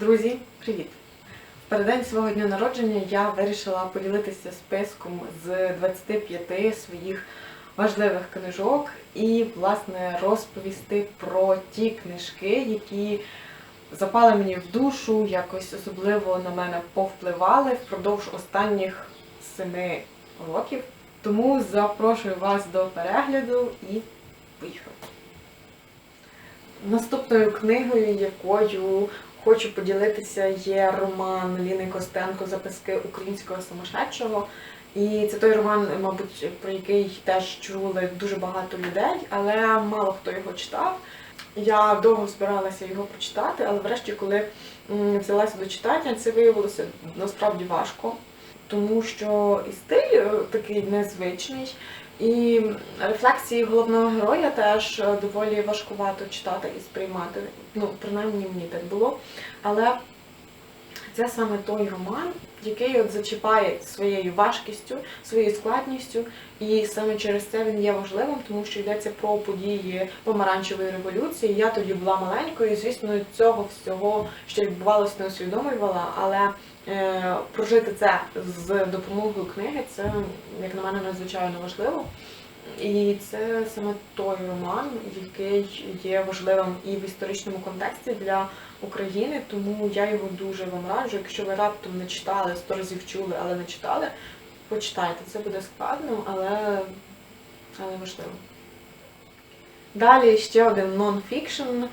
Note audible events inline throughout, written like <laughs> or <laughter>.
Друзі, привіт! В переддень свого дня народження я вирішила поділитися списком з 25 своїх важливих книжок і, власне, розповісти про ті книжки, які запали мені в душу, якось особливо на мене повпливали впродовж останніх семи років. Тому запрошую вас до перегляду і поїхали. Наступною книгою, якою хочу поділитися, є роман Ліни Костенко Записки українського сумасшедшого. І це той роман, мабуть, про який теж чули дуже багато людей, але мало хто його читав. Я довго збиралася його прочитати, але врешті, коли взялася до читання, це виявилося насправді важко, тому що і стиль е, такий незвичний, і рефлексії головного героя теж е, доволі важкувато читати і сприймати. Ну, принаймні мені так було. Але це саме той роман, який от зачіпає своєю важкістю, своєю складністю, і саме через це він є важливим, тому що йдеться про події помаранчевої революції. Я тоді була маленькою, і, звісно, цього всього ще відбувалося не усвідомлювала, але е, прожити це з допомогою книги, це, як на мене, надзвичайно важливо. І це саме той роман, який є важливим і в історичному контексті для України, тому я його дуже вам раджу. Якщо ви раптом не читали, сто разів чули, але не читали, почитайте. Це буде складно, але, але важливо. Далі ще один нон-фікшн,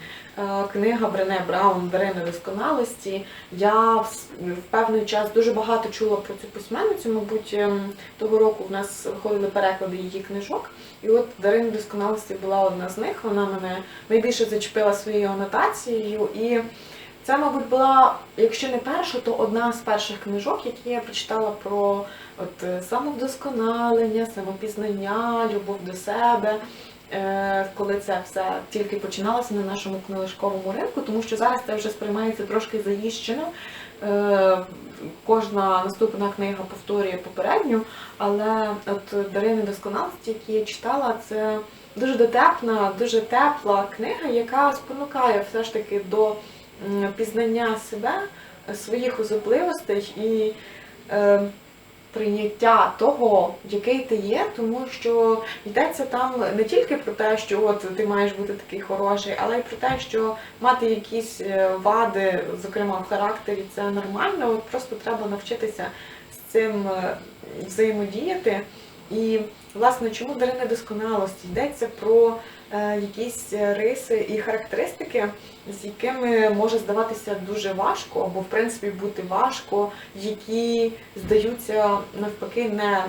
книга Брене Браун Дари недосконалості. Я в певний час дуже багато чула про цю письменницю. Мабуть, ем, того року в нас виходили переклади її книжок. І от Дари недосконалості була одна з них. Вона мене найбільше зачепила своєю анотацією. І це, мабуть, була, якщо не перша, то одна з перших книжок, які я прочитала про от, е, самовдосконалення, самопізнання, любов до себе. Е, Коли це все тільки починалося на нашому книжковому ринку, тому що зараз це вже сприймається трошки заїщено. Е, Кожна наступна книга повторює попередню, але от Дари недосконалості, які я читала, це дуже дотепна, дуже тепла книга, яка спонукає все ж таки до пізнання себе, своїх особливостей і е, прийняття того, який ти є, тому що йдеться там не тільки про те, що от ти маєш бути такий хороший, але й про те, що мати якісь е, вади, зокрема в характері, це нормально. От просто треба навчитися з цим е, взаємодіяти. І, власне, чому дари недосконалості? Йдеться про якісь риси і характеристики, з якими може здаватися дуже важко, або в принципі бути важко, які здаються навпаки не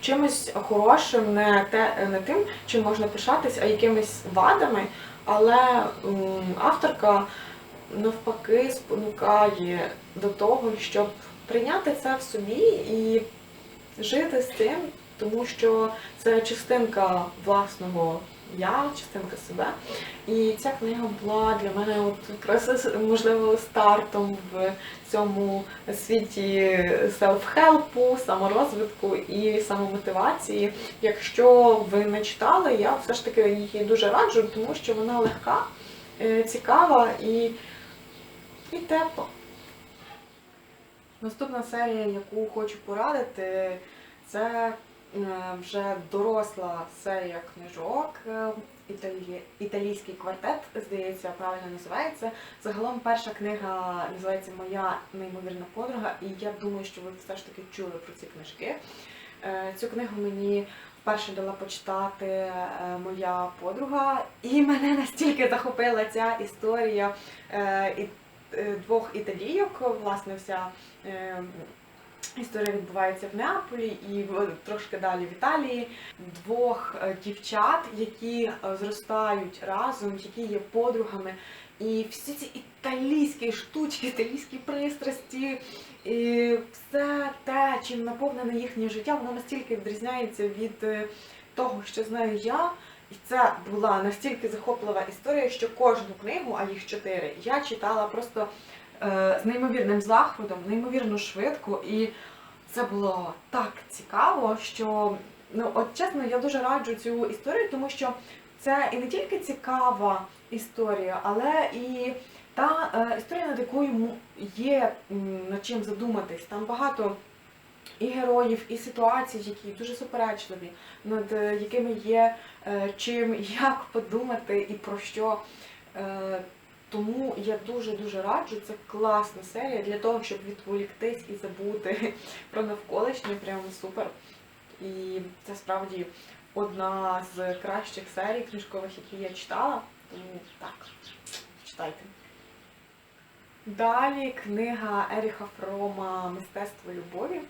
чимось хорошим, не те не тим, чим можна пишатись, а якимись вадами. Але авторка навпаки спонукає до того, щоб прийняти це в собі і жити з цим, тому що це частинка власного я, частинка себе. І ця книга була для мене от якраз можливо стартом в цьому світі селф-хелпу, саморозвитку і самомотивації. Якщо ви не читали, я все ж таки її дуже раджу, тому що вона легка, е, цікава і, і тепла. Наступна серія, яку хочу порадити, це вже доросла серія книжок. е, Італі... Італійський квартет, здається, правильно називається. Загалом перша книга називається Моя неймовірна подруга, і я думаю, що ви все ж таки чули про ці книжки. Е, Цю книгу мені вперше дала почитати е, моя подруга, і мене настільки захопила ця історія е, е, двох італійок, власне, вся. Історія відбувається в Неаполі і трошки далі в Італії. Двох е, дівчат, які е, зростають разом, які є подругами. І всі ці італійські штучки, італійські пристрасті, і все те, чим наповнене їхнє життя, воно настільки відрізняється від е, того, що знаю я. І це була настільки захоплива історія, що кожну книгу, а їх чотири, я читала просто з неймовірним захватом, неймовірно швидко, і це було так цікаво, що ну от чесно, я дуже раджу цю історію, тому що це і не тільки цікава історія, але і Та е, історія, над якою є над чим задуматись. Там багато і героїв, і ситуацій, які дуже суперечливі, над е, якими є е, чим, <laughs> як подумати і про що. Тому я дуже-дуже раджу, це класна серія для того, щоб відволіктись і забути <laughs> про навколишнє, прямо супер. І це справді одна з кращих серій книжкових, які я читала. Тому так, читайте. Далі книга Еріха Фрома Мистецтво любові.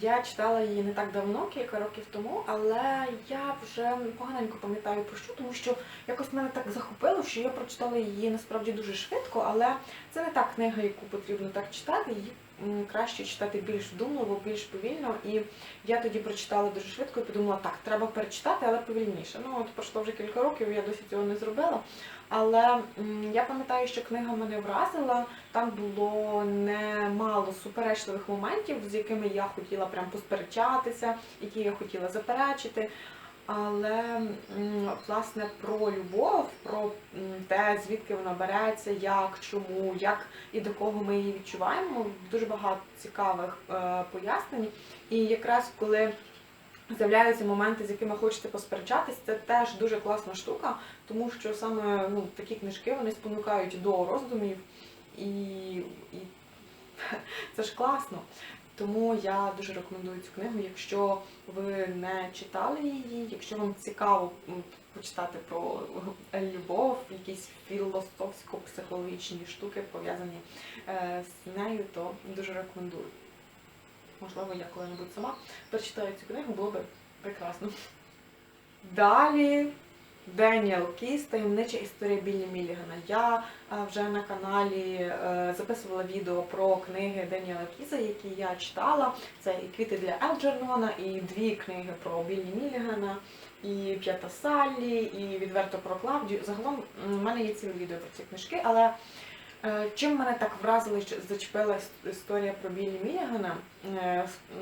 Я читала її не так давно, кілька років тому, але я вже поганенько пам'ятаю про що, тому що якось мене так захопило, що я прочитала її насправді дуже швидко, але це не та книга, яку потрібно так читати. Її краще читати більш вдумливо, більш повільно. І я тоді прочитала дуже швидко і подумала, так, треба перечитати, але повільніше. Ну, от пройшло вже кілька років, я досі цього не зробила. Але я пам'ятаю, що книга мене вразила. Там було немало суперечливих моментів, з якими я хотіла прям посперечатися, які я хотіла заперечити. Але власне про любов, про те, звідки вона береться, як, чому, як і до кого ми її відчуваємо, дуже багато цікавих е, пояснень. І якраз коли з'являються моменти, з якими хочете посперечатись, це теж дуже класна штука, тому що саме ну, такі книжки вони спонукають до роздумів, і, і <laughs> це ж класно. Тому я дуже рекомендую цю книгу, якщо ви не читали її, якщо вам цікаво почитати про любов, якісь філософсько-психологічні штуки пов'язані е, з нею, то дуже рекомендую. Можливо, я коли-небудь сама прочитаю цю книгу, було би прекрасно. Далі Деніел Кіс, таємнича історія Біллі Мілігана. Я е, вже на каналі е, записувала відео про книги Деніела Кіза, які я читала. Це і квіти для Елджернона, і дві книги про Біллі Мілігана, і П'ята Саллі, і відверто про Клавдію. Загалом в мене є ціле відео про ці книжки, але е, чим мене так вразила зачепила історія про Біллі Мілігана,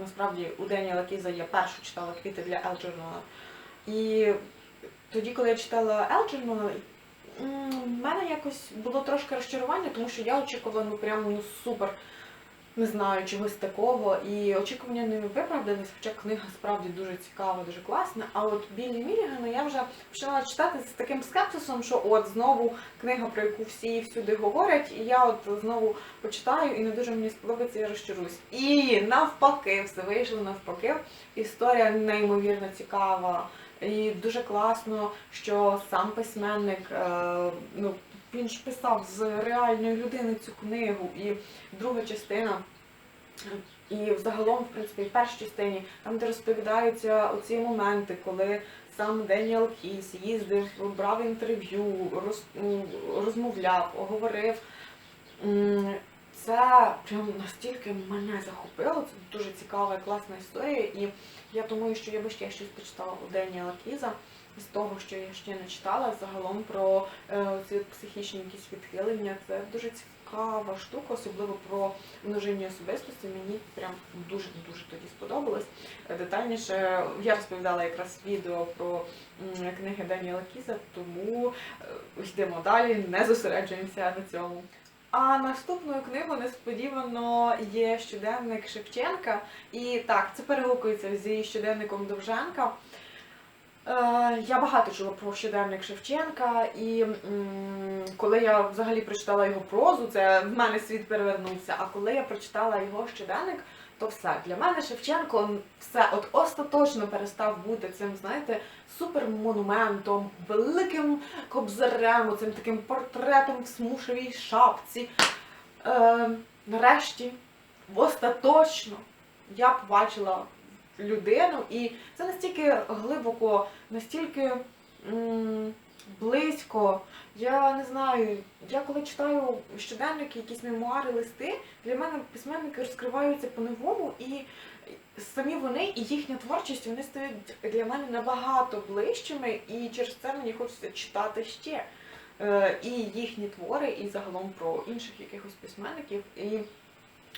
насправді у Деніела Кіза я першу читала квіти для Елджернона. І тоді, коли я читала Елджернона, в мене якось було трошки розчарування, тому що я очікувала ну прямо ну супер, не знаю, чогось такого. І очікування не виправдались, хоча книга справді дуже цікава, дуже класна. А от Біллі Мілігана я вже почала читати з таким скепсисом, що от знову книга, про яку всі всюди говорять, і я от знову почитаю і не дуже мені сподобається, я розчаруюсь. І навпаки, все вийшло навпаки. Історія неймовірно цікава. І дуже класно, що сам письменник, е, ну, він ж писав з реальної людини цю книгу, і друга частина. І взагалом, в принципі, в першій частині, там, де розповідаються оці моменти, коли сам Деніел Кіс їздив, брав інтерв'ю, роз, розмовляв, говорив. Прям настільки мене захопило, це дуже цікава і класна історія. І я думаю, що я би ще щось почитала у Деніела Кіза з того, що я ще не читала, загалом про е, ці психічні якісь відхилення. Це дуже цікава штука, особливо про множинні особистості. Мені прям дуже дуже тоді сподобалось. Детальніше я розповідала якраз відео про книги Деніела Кіза, тому е, йдемо далі, не зосереджуємося на цьому. А наступною книгою несподівано є щоденник Шевченка. І так, це перегукується зі щоденником Довженка. Е, я багато чула про щоденник Шевченка, і коли я взагалі прочитала його прозу, це в мене світ перевернувся. А коли я прочитала його щоденник, то все для мене Шевченко все от остаточно перестав бути цим, знаєте, супермонументом, великим кобзарем, цим таким портретом в смушевій шапці. Е, нарешті, остаточно, я побачила людину, і це настільки глибоко, настільки м, близько. Я не знаю, я коли читаю щоденники, якісь мемуари, листи, для мене письменники розкриваються по-новому, і самі вони і їхня творчість вони стають для мене набагато ближчими, і через це мені хочеться читати ще. Е, І їхні твори, і загалом про інших якихось письменників. І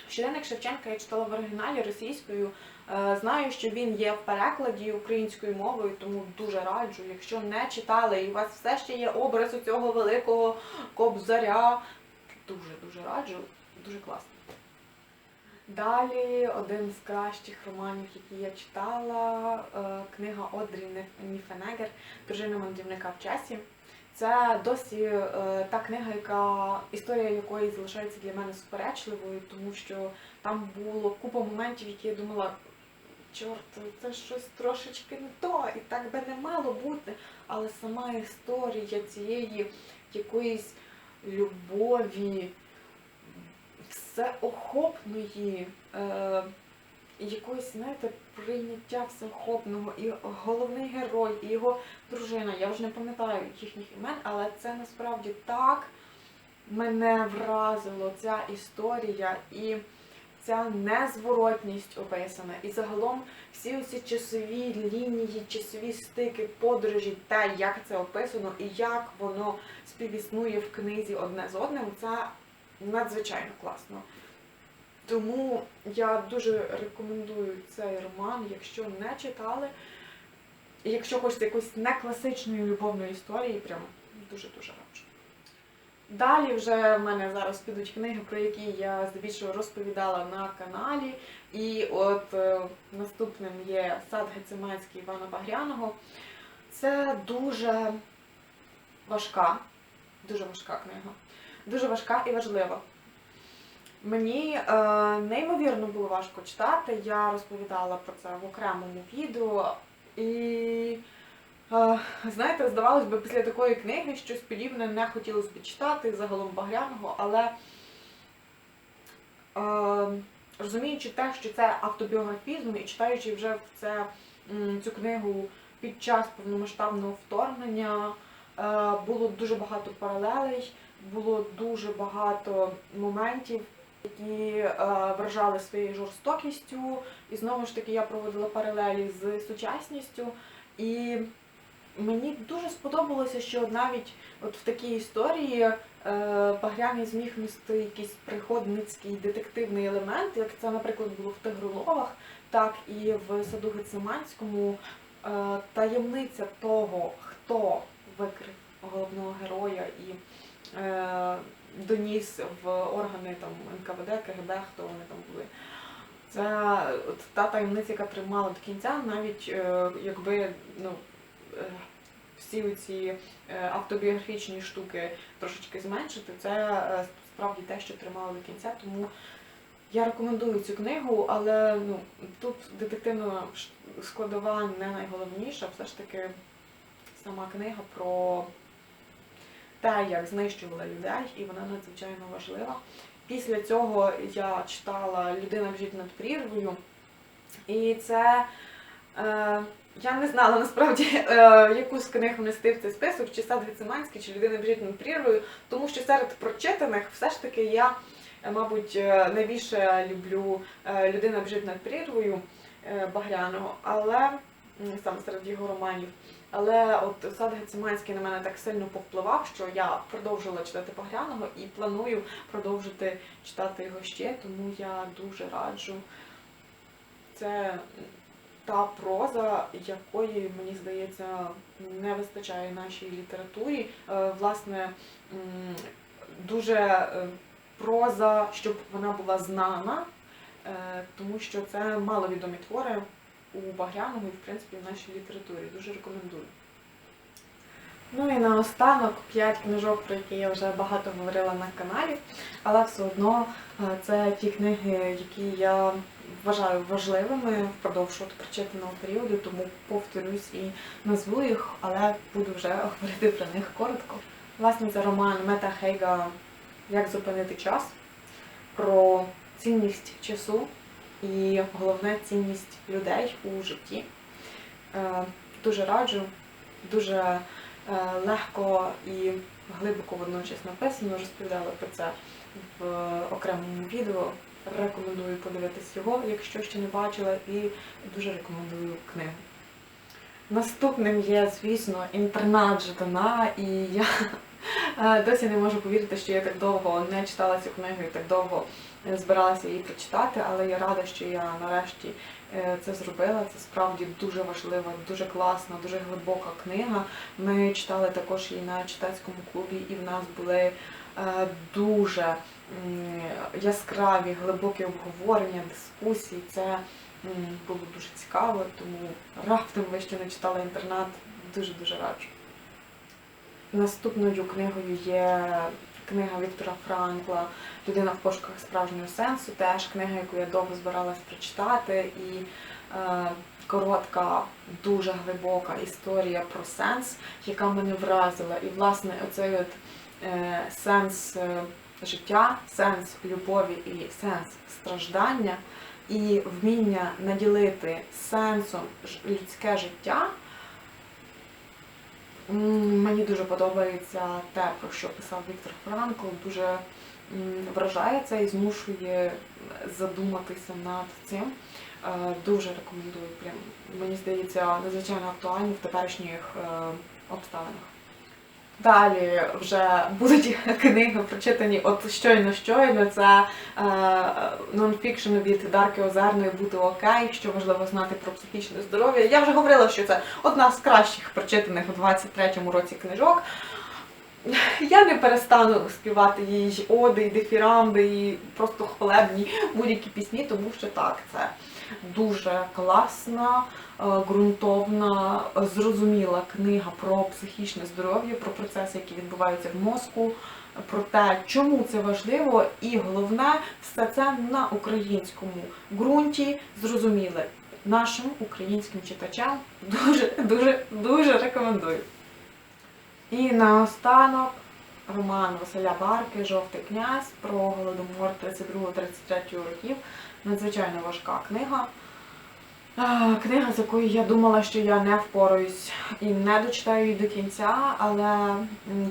щоденник Шевченка я читала в оригіналі російською. Е, Знаю, що він є в перекладі українською мовою, тому дуже раджу. Якщо не читали і у вас все ще є образ цього великого кобзаря, дуже-дуже раджу, дуже класно. Далі один з кращих романів, які я читала, е, книга Одрі Ніфенегер Дружина мандрівника в часі. Це досі е, та книга, яка історія якої залишається для мене суперечливою, тому що там було купа моментів, які я думала, чорт, це щось трошечки не то, і так би не мало бути. Але сама історія цієї якоїсь любові, всеохопної, е, якоїсь, знаєте, прийняття всеохопного, і головний герой, і його дружина. Я вже не пам'ятаю їхніх імен, але це насправді так мене вразило ця історія і ця незворотність описана. І загалом всі ці часові лінії, часові стики, подорожі, те, як це описано і як воно співіснує в книзі одне з одним, це надзвичайно класно. Тому я дуже рекомендую цей роман, якщо не читали. Якщо хочете якоїсь некласичної любовної історії, прям дуже-дуже раджу. Далі вже в мене зараз підуть книги, про які я здебільшого розповідала на каналі. І от е, наступним є Сад Гециманський Івана Багряного. Це дуже важка, дуже важка книга. Дуже важка і важлива. Мені е, неймовірно було важко читати. Я розповідала про це в окремому відео. І е, знаєте, здавалось би, після такої книги щось подібне не хотілося б читати загалом Багряного, але е, розуміючи те, що це автобіографізм, і читаючи вже це, цю книгу під час повномасштабного вторгнення, е, було дуже багато паралелей, було дуже багато моментів, які е, вражали своєю жорстокістю. І знову ж таки я проводила паралелі з сучасністю. І мені дуже сподобалося, що навіть от в такій історії е, Багряний зміг нести якийсь приходницький детективний елемент, як це, наприклад, було в Тигроловах, так і в саду Гециманському. Е, таємниця того, хто викрив головного героя і доніс в органи там НКВД, КГБ, хто вони там були. Це от та таємниця, яка тримала до кінця, навіть е, якби ну, е, всі ці е, автобіографічні штуки трошечки зменшити, це е, справді те, що тримало до кінця. Тому я рекомендую цю книгу, але ну, тут детективна складова не найголовніша, все ж таки сама книга про те, як знищували людей, і вона надзвичайно важлива. Після цього я читала Людина біжить над прірвою, і це е, я не знала насправді, е, яку з книг внести в цей список, чи сад Гециманський, чи людина біжить над прірвою, тому що серед прочитаних все ж таки я, е, мабуть, е, найбільше люблю е, Людина біжить над прірвою Багряного, але саме серед його романів. Але от сад Гециманський на мене так сильно повпливав, що я продовжила читати Багряного і планую продовжити читати його ще, тому я дуже раджу. Це та проза, якої, мені здається, не вистачає нашій літературі. Е, Власне, дуже е, проза, щоб вона була знана, е, тому що це маловідомі твори у Багряного і, в принципі, в нашій літературі. Дуже рекомендую. Ну і наостанок п'ять книжок, про які я вже багато говорила на каналі, але все одно е, це ті книги, які я вважаю важливими впродовж от прочитаного періоду, тому повторюсь і назву їх, але буду вже <laughs> говорити про них коротко. Власне, це роман Мета Хейга Як зупинити час про цінність часу і головне цінність людей у житті. Е, Дуже раджу, дуже е, легко і глибоко водночас написано. Розповідала про це в окремому відео. Рекомендую подивитись його, якщо ще не бачила, і дуже рекомендую книгу. Наступним є, звісно, інтернат Жадана, і я досі не можу повірити, що я так довго не читала цю книгу і так довго е, збиралася її прочитати, але я рада, що я нарешті е, це зробила. Це справді дуже важлива, дуже класна, дуже глибока книга. Ми читали також її на читацькому клубі, і в нас були е, дуже яскраві, глибокі обговорення, дискусії. Це було дуже цікаво, тому раптом ви ще не читали інтернат, дуже-дуже раджу. Наступною книгою є книга Віктора Франкла Людина в пошуках справжнього сенсу. Теж книга, яку я довго збиралась прочитати. І е, коротка, дуже глибока історія про сенс, яка мене вразила. І, власне, оцей от е, сенс е, життя, сенс любові і сенс страждання, і вміння наділити сенсом людське життя. Мені дуже подобається те, про що писав Віктор Франкл, дуже вражає це і змушує задуматися над цим. Е, Дуже рекомендую. Прям мені здається, надзвичайно актуально в теперішніх е, обставинах. Далі вже будуть <laughs> книги прочитані от щойно щойно. Це е, нонфікшн від Дарки Озерної Бути окей, що важливо знати про психічне здоров'я. Я вже говорила, що це одна з кращих прочитаних у 23-му році книжок. Я не перестану співати її оди, дифірамби, і просто хвалебні будь-які пісні, тому що так, це дуже класна, е, ґрунтовна, зрозуміла книга про психічне здоров'я, про процеси, які відбуваються в мозку, про те, чому це важливо, і головне, все це на українському ґрунті зрозуміле. Нашим українським читачам дуже, дуже, дуже рекомендую. І наостанок роман Василя Барки Жовтий князь про голодомор 32-33 років. Надзвичайно важка книга. Книга, з якою я думала, що я не впораюсь і не дочитаю її до кінця, але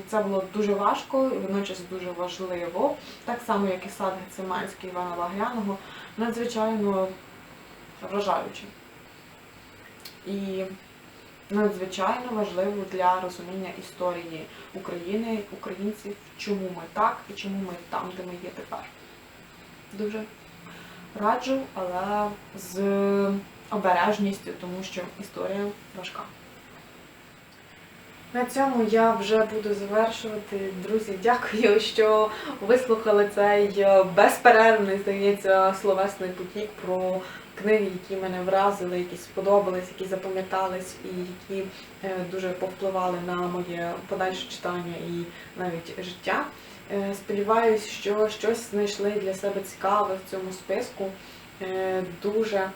це було дуже важко і водночас дуже важливо. Так само, як і сад Гециманський Івана Лагряного, надзвичайно вражаюче. І надзвичайно важливо для розуміння історії України, українців, чому ми так і чому ми там, де ми є тепер. Дуже раджу, але з обережністю, тому що історія важка. На цьому я вже буду завершувати. Друзі, дякую, що вислухали цей е, безперервний, здається, словесний потік про книги, які мене вразили, які сподобались, які запам'ятались і які е, дуже повпливали на моє подальше читання і навіть життя. Е, Сподіваюсь, що щось знайшли для себе цікаве в цьому списку. Е, Дуже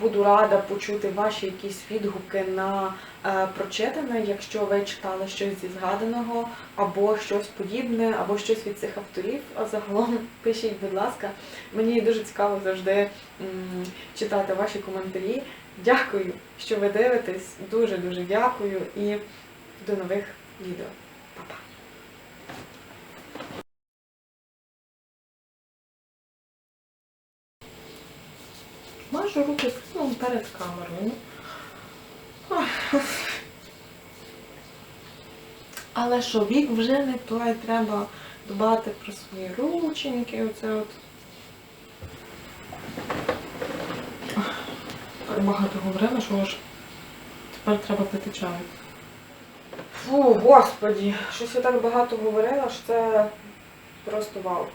буду рада почути ваші якісь відгуки на е, прочитане, якщо ви читали щось зі згаданого, або щось подібне, або щось від цих авторів. А загалом <laughs> пишіть, будь ласка. Мені дуже цікаво завжди читати ваші коментарі. Дякую, що ви дивитесь. Дуже дуже дякую і до нових відео. Па-па! Мажу руки ну, перед камерою. Але що, вік вже не той, треба дбати про свої рученьки, оце от. Так багато говорила, що аж тепер треба пити чай. Фу, господі, щось я так багато говорила, що це просто вауч.